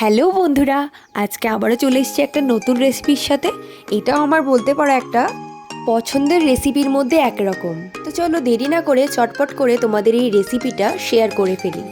Hello বন্ধুরা, আজকে আবারও চলে এসেছি একটা নতুন রেসিপির সাথে। এটাও আমার বলতে পারো একটা পছন্দের রেসিপির মধ্যে একরকম। তো চলো দেরি না করে চটপট করে তোমাদের এই রেসিপিটা শেয়ার করে ফেলি।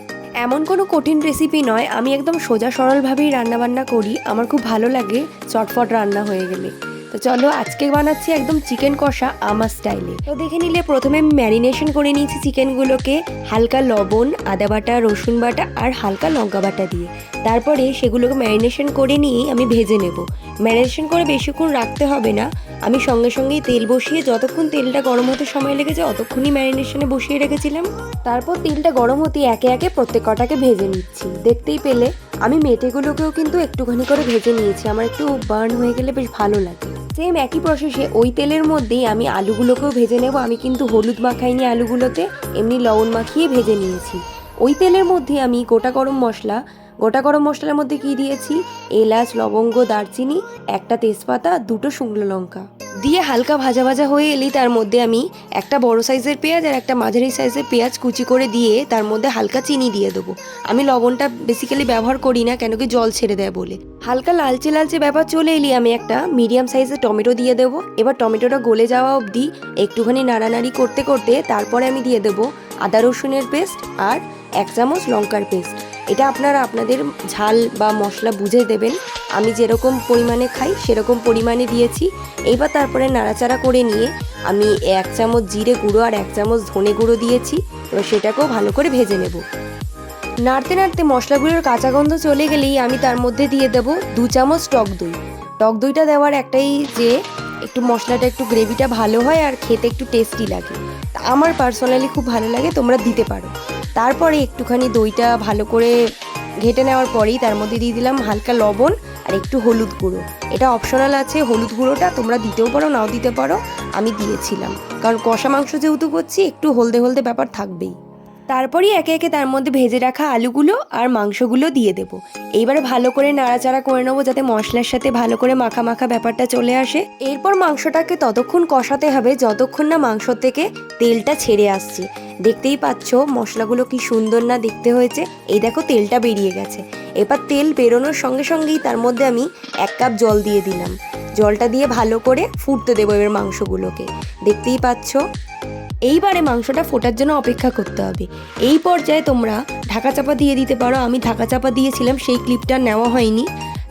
এমন কোনো কঠিন রেসিপি নয়, আমি একদম সোজা সরলভাবেই রান্নাবান্না করি, আমার খুব ভালো লাগে চটপট রান্না হয়ে গেলে। তো চলো আজকে বানাচ্ছি একদম চিকেন কষা আমার স্টাইলে তো দেখে নিলে প্রথমে ম্যারিনেশন করে নিয়েছি চিকেনগুলোকে হালকা লবণ, আদা বাটা, রসুন বাটা আর হালকা লঙ্কা বাটা দিয়ে। তারপরে সেগুলোকে ম্যারিনেশন করে নিয়ে আমি ভেজে নেব। ম্যারিনেশন করে বেশিক্ষণ রাখতে হবে না। আমি সঙ্গে সঙ্গেই তেল বসিয়ে, যতক্ষণ তেলটা গরম হতে সময় লেগেছে, অতক্ষণই ম্যারিনেশনে বসিয়ে রেখেছিলাম। তারপর তেলটা গরম হতে একে একে প্রত্যেক কটাকে ভেজে নিচ্ছি। দেখতেই পেলে, আমি মেটেগুলোকেও কিন্তু একটুখানি করে ভেজে নিয়েছি। আমার একটু বার্ন হয়ে গেলে বেশ ভালো লাগে। সেম একই প্রসেসে ওই তেলের মধ্যেই আমি আলুগুলোকেও ভেজে নেব। আমি কিন্তু হলুদ মাখাইনি আলুগুলোতে, এমনি লবণ মাখিয়ে ভেজে নিয়েছি। ওই তেলের মধ্যে আমি গোটা গরম মশলা গোটা গরম মশলার মধ্যে কি দিয়েছি? এলাচ, লবঙ্গ, দারচিনি, একটা তেজপাতা, দুটো শুকনো লঙ্কা। দিয়ে হালকা ভাজা ভাজা হয়ে এলেই তার মধ্যে আমি একটা বড় সাইজের পেঁয়াজ আর একটা মাঝারি সাইজের পেঁয়াজ কুচি করে দিয়ে তার মধ্যে হালকা চিনি দিয়ে দেবো। আমি লবণটা বেসিক্যালি ব্যবহার করি না, কেন কি জল ছেড়ে দেয় বলে। হালকা লালচে লালচে ব্যাপার চলে এলি আমি একটা মিডিয়াম সাইজের টমেটো দিয়ে দেবো। এবার টমেটোটা গলে যাওয়া অবধি একটুখানি নাড়ানাড়ি করতে করতে তারপরে আমি দিয়ে দেবো আদা রসুনের পেস্ট আর এক চামচ লঙ্কার পেস্ট এটা আপনারা আপনাদের ঝাল বা মশলা বুঝে দেবেন। আমি যেরকম পরিমাণে খাই, সেরকম পরিমাণে দিয়েছি। এইবার তারপরে নাড়াচাড়া করে নিয়ে আমি এক চামচ জিরে গুঁড়ো আর এক চামচ ধনে গুঁড়ো দিয়েছি। এবার সেটাকেও ভালো করে ভেজে নেব। নাড়তে নাড়তে মশলাগুলোর কাঁচা গন্ধ চলে গেলেই আমি তার মধ্যে দিয়ে দেবো দু চামচ টক দই। টক দইটা দেওয়ার একটাই যে, একটু মশলাটা, একটু গ্রেভিটা ভালো হয় আর খেতে একটু টেস্টি লাগে। আমার পার্সোনালি খুব ভালো লাগে, তোমরা দিতে পারো। তারপরে একটুখানি দইটা ভালো করে ঘেটে নেওয়ার পরেই তার মধ্যে দিয়ে দিলাম হালকা লবণ আর একটু হলুদ গুঁড়ো। এটা অপশনাল আছে, হলুদ গুঁড়োটা তোমরা দিতেও পারো, নাও দিতে পারো, আমি দিয়েছিলাম। কারণ কষা মাংস যেহেতু করছি, একটু হলদে হলদে ব্যাপার থাকবেই। তারপরই একে একে তার মধ্যে ভেজে রাখা আলুগুলো আর মাংসগুলো দিয়ে দেব। এইবার ভালো করে নাড়াচাড়া করে নেব যাতে মশলার সাথে ভালো করে মাখা মাখা ব্যাপারটা চলে আসে। এরপর মাংসটাকে ততক্ষণ কষাতে হবে যতক্ষণ না মাংস থেকে তেলটা ছেড়ে আসছে। দেখতেই পাচ্ছ মশলাগুলো কি সুন্দর না দেখতে হয়েছে। এই দেখো তেলটা বেরিয়ে গেছে। এবার তেল বেরোনোর সঙ্গে সঙ্গেই তার মধ্যে আমি এক কাপ জল দিয়ে দিলাম। জলটা দিয়ে ভালো করে ফুটতে দেবো এবার মাংসগুলোকে। দেখতেই পাচ্ছ এইবারে মাংসটা ফোটার জন্য অপেক্ষা করতে হবে। এই পর্যায়ে তোমরা ঢাকা চাপা দিয়ে দিতে পারো। আমি ঢাকা চাপা দিয়েছিলাম, সেই ক্লিপটা নেওয়া হয়নি।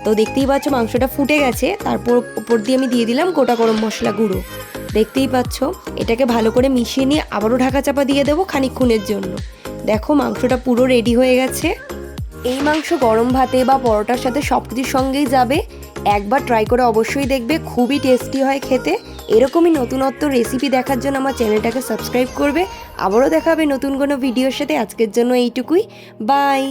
তো দেখতেই পাচ্ছ মাংসটা ফুটে গেছে। তারপর উপর দিয়ে আমি দিয়ে দিলাম গোটা গরম মশলা গুঁড়ো। দেখতেই পাচ্ছ, এটাকে ভালো করে মিশিয়ে নিয়ে আবারও ঢাকা চাপা দিয়ে দেবো খানিকক্ষণের জন্য। দেখো মাংসটা পুরো রেডি হয়ে গেছে। এই মাংস গরম ভাতে বা পরোটার সাথে সব কিছুর সঙ্গেই যাবে। একবার ট্রাই করে অবশ্যই দেখবে, খুবই টেস্টি হয় খেতে। এরকমই নতুনত্ব রেসিপি দেখার জন্য আমার চ্যানেলটাকে সাবস্ক্রাইব করবে। আবারও দেখাবে নতুন কোনো ভিডিওর সাথে। আজকের জন্য এইটুকুই। বাই